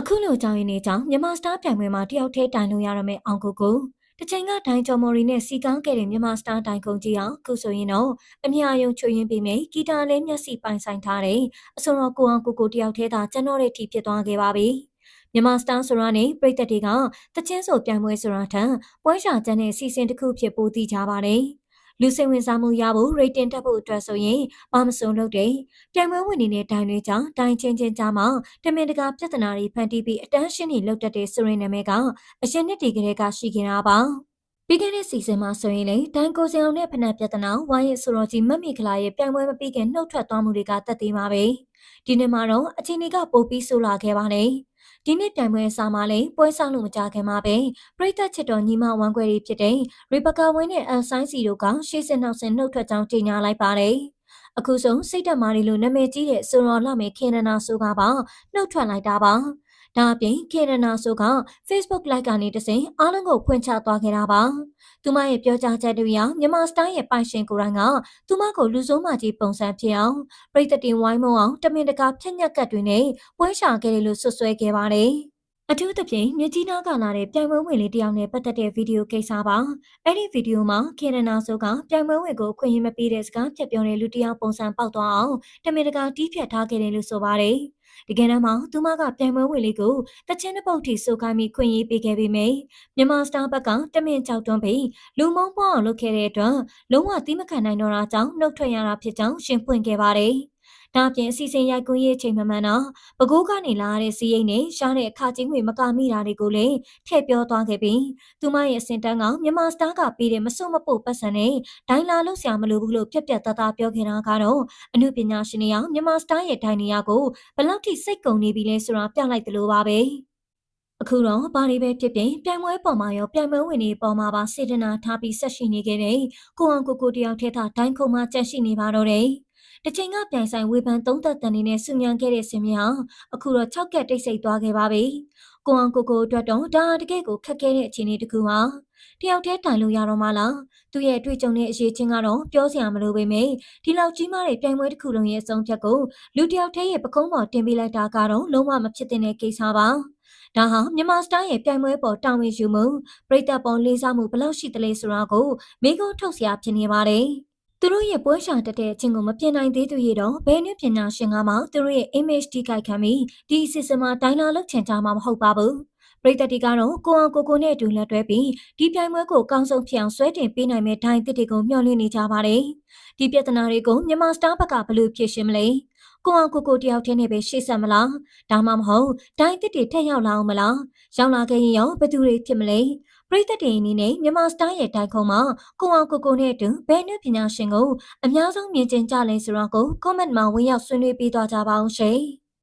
အခုလိုကြောင်းရင်းနေကြောင်းမြန်မာစတားပြိုင်ပွဲမှာတယောက်တည်းတိုင်လို့ရရမယ့်အောင်ကိုကိုတချိန်ကဒိုင်ကျော်မော်ရီနဲ့စီကောင်းခဲ့တဲ့မြန်မာစတားတိုင်ကုန်ကြီးအောင်ခုဆိုရင်တော့အမြအယုံချွေရင်ပြီးမယ်ဂီတာလေးမျက်စိပိုင်ဆိုင်ထားတဲ့အစွန်တော်ကိုအောင်ကိုကိုတယောက်တည်းသာကျွန်တော်ရဲ့ထီဖြစ်သွားခဲ့ပါပြီမြန်မာစတားဆိုရနဲ့ပြည်သက်တွေကတချင်းဆိုပြိုင်ပွဲဆိုတာထက်ပွဲရှာကျန်းတဲ့စီစဉ်တစ်ခုဖြစ်ပိုသိကြပါတယ် လူစိတ်ဝင်စားမှုရဖို့ rating တက်ဖို့အတွက်ဆိုရင်ဘာမစုံလုပ်တယ်။ပြိုင်ပွဲဝင်နေတဲ့တိုင်တွေကြောင့်တိုင်ချင်းချင်းကြားမှာတမင်တကာပြဿနာတွေဖန်တီးပြီးအတန်းရှင်းတွေလုပ်တတ်တဲ့ဆိုရင်နာမည်ကအရင်နှစ်တည်းကလေးကရှိခဲ့တာပါ။ပြီးခဲ့တဲ့စီစဉ်မှာဆိုရင်လေတိုင်ကိုစင်အောင်နဲ့ဖနက်ပြဿနာဝိုင်းရဲ့ဆိုတော်ကြီးမတ်မီခလာရဲ့ပြိုင်ပွဲမပြီးခင်နှုတ်ထွက်သွားမှုတွေကတက်သေးပါပဲ။ဒီနေ့မှာတော့အချိန်တွေကပိုပြီးဆိုးလာခဲ့ပါနဲ့။ ဒီနှစ်ပြိုင်ပွဲအစားမှာလည်းပွဲဆောင်လို့မကြခင်မှာပဲပရိသတ်ချစ်တော်ညီမဝမ်ခွဲတွေဖြစ်တဲ့ရီဘကာဝင်းနဲ့အန်ဆိုင်စီတို့ကရှေ့စစ်နောက်ဆင်နှုတ်ထွက်ကြောင်းကြေညာလိုက်ပါတယ်။အခုဆုံးစိတ်တက်မာရီလိုနာမည်ကြီးတဲ့ဆိုရော်လာမေခေနနာဆိုကပါနှုတ်ထွက်လိုက်တာပါ။ ဒါအပြင်ခေရနာဆိုက Facebook Live ကနေတစဉ်အားလုံးကိုဖွင့်ချသွားခဲ့တာပါ။သူမရဲ့ပြောကြားချက်တွေအရမြန်မာစတိုင်းရဲ့ပိုင်ရှင်ကိုယ်တိုင်ကသူမကိုလူဆိုးမကြီးပုံစံဖြစ်အောင်ပြည်သက်တင်ဝိုင်းမအောင်တမင်တကာဖြက်ညက်ကတ်တွေနဲ့ပွဲရှာခဲ့တယ်လို့ဆွဆွဲခဲ့ပါတယ်။အထူးသဖြင့်မြကြီးနားကလာတဲ့ပြိုင်ပွဲဝင်လေးတယောက်နဲ့ပတ်သက်တဲ့ဗီဒီယိုကိစ္စပါအဲ့ဒီဗီဒီယိုမှာခေရနာဆိုကပြိုင်ပွဲဝင်ကိုခွင့်ရမပေးတဲ့စကားဖြတ်ပြောတဲ့လူတယောက်ပုံစံပေါက်သွားအောင်တမင်တကာတီးဖြတ်ထားခဲ့တယ်လို့ဆိုပါတယ် တကယ်တမ်းမှာသူမကပြိုင်ပွဲဝင်လေးကိုတချင်းတစ်ပုတ်ထိစိုးခိုင်းပြီးခွင့်ရေးပေးခဲ့ပေမယ့်မြန်မာစတာဘက်ကတမင်ကြောက်တွန်းပြီးလူမုံပွားအောင်လုပ်ခဲ့တဲ့အတွက်လုံးဝသီးမခံနိုင်တော့တာကြောင့်နှုတ်ထွက်ရတာဖြစ်ကြောင်းရှင်းပွင့်ခဲ့ပါတယ်။ ဒါပြင်အစီအစဉ်ရိုက်ကူးရေးချိန်မမှန်တော့ပဲခူးကနေလာတဲ့စီးရိမ်နဲ့ရှားတဲ့အခချင်းငွေမကမိတာတွေကိုလည်းထည့်ပြောသွားခဲ့ပြီးသူမရဲ့အစင်တန်းကမြန်မာစတားကပေးတဲ့မစွတ်မပို့ပတ်စံနဲ့ဒိုင်လာလို့ဆရာမလိုဘူးလို့ပြက်ပြက်သားသားပြောခဲ့တာကတော့အမှုပညာရှင်တွေအောင်မြန်မာစတားရဲ့ဒိုင်နီယာကိုဘလောက်ထိစိတ်ကုန်နေပြီလဲဆိုတာပြလိုက်တယ်လို့ပါပဲအခုတော့ဘာတွေပဲဖြစ်ဖြစ်ပြိုင်ပွဲပေါ်မှာရောပြိုင်ပွဲဝင်တွေပေါ်မှာပါစေတနာထားပြီးဆက်ရှိနေခဲ့တဲ့ကိုအောင်ကိုကိုတယောက်ထဲသာဒိုင်းခုံမှကြက်ရှိနေပါတော့တယ်။ တချိန်ကပြိုင်ဆိုင်ဝေဖန်သုံးသက်တန်နေနဲ့ဆူညံခဲ့တဲ့စင်မြောင်အခုတော့၆ကက်တိတ်ဆိတ်သွားခဲ့ပါပြီ။ကိုအောင်ကိုကိုအတွက်တော့ဒါတကယ့်ကိုခက်ခဲတဲ့အခြေအနေတစ်ခုပါ။တယောက်တည်းတိုင်လို့ရတော့မှလား။သူရဲ့အတွေ့အကြုံနဲ့အရေးချင်းကတော့ပြောစရာမလိုပေမဲ့ဒီလောက်ကြီးမားတဲ့ပြိုင်ပွဲတစ်ခုလုံးရဲ့အဆုံးဖြတ်ကိုလူတယောက်တည်းရဲ့ပကုံးပေါ်တင်ပေးလိုက်တာကတော့လုံးဝမဖြစ်တဲ့ကိစ္စပါ။ဒါဟာမြန်မာစတိုင်းရဲ့ပြိုင်ပွဲပေါ်တာဝန်ယူမှုပြိသက်ပေါ်လေးစားမှုဘယ်လောက်ရှိသလဲဆိုတာကိုမိကုန်းထုတ်စရာဖြစ်နေပါတယ်။ သူတို့ရဲ့ပွဲရှာတက်တဲ့အချင်းကိုမပြင်နိုင်သေးသူရတော့ဘယ်နည်းပညာရှင်ကမှသူတို့ရဲ့ image တိကိုက်ခံပြီးဒီအစီအစဉ်မှာဒိုင်နာလောက်ချင်ကြမှာမဟုတ်ပါဘူးပရိသတ်တွေကတော့ကိုအောင်ကိုကိုနဲ့အတူလက်တွဲပြီးဒီပြိုင်ပွဲကိုကောင်းဆုံးဖြစ်အောင်ဆွဲတင်ပေးနိုင်မဲ့ဒိုင်တစ်တွေကိုမျှော်လင့်နေကြပါတယ်။ဒီပြဿနာတွေကိုမြန်မာစတာဘက်ကဘယ်လိုဖြေရှင်းမလဲ။ ကိုအောင်ကိုကိုတယောက်တည်းနဲ့ပဲရှေ့ဆက်မလား။ဒါမှမဟုတ်ဒိုင်တစ်တွေထက်ရောက်လာအောင်မလား။ရောက်လာခဲ့ရင်ရောဘယ်သူတွေဖြစ်မလဲ။ပရိသတ်တွေအနေနဲ့မြန်မာစတားရဲ့တိုင်ခုံမှာကိုအောင်ကိုကိုနဲ့အတူဘယ်နှပညာရှင်ကိုအများဆုံးမြင်ကျင်ကြလဲဆိုတော့ကို comment မှာဝင်ရောက်ဆွေးနွေးပေးသွားကြပါအောင်ရှင်။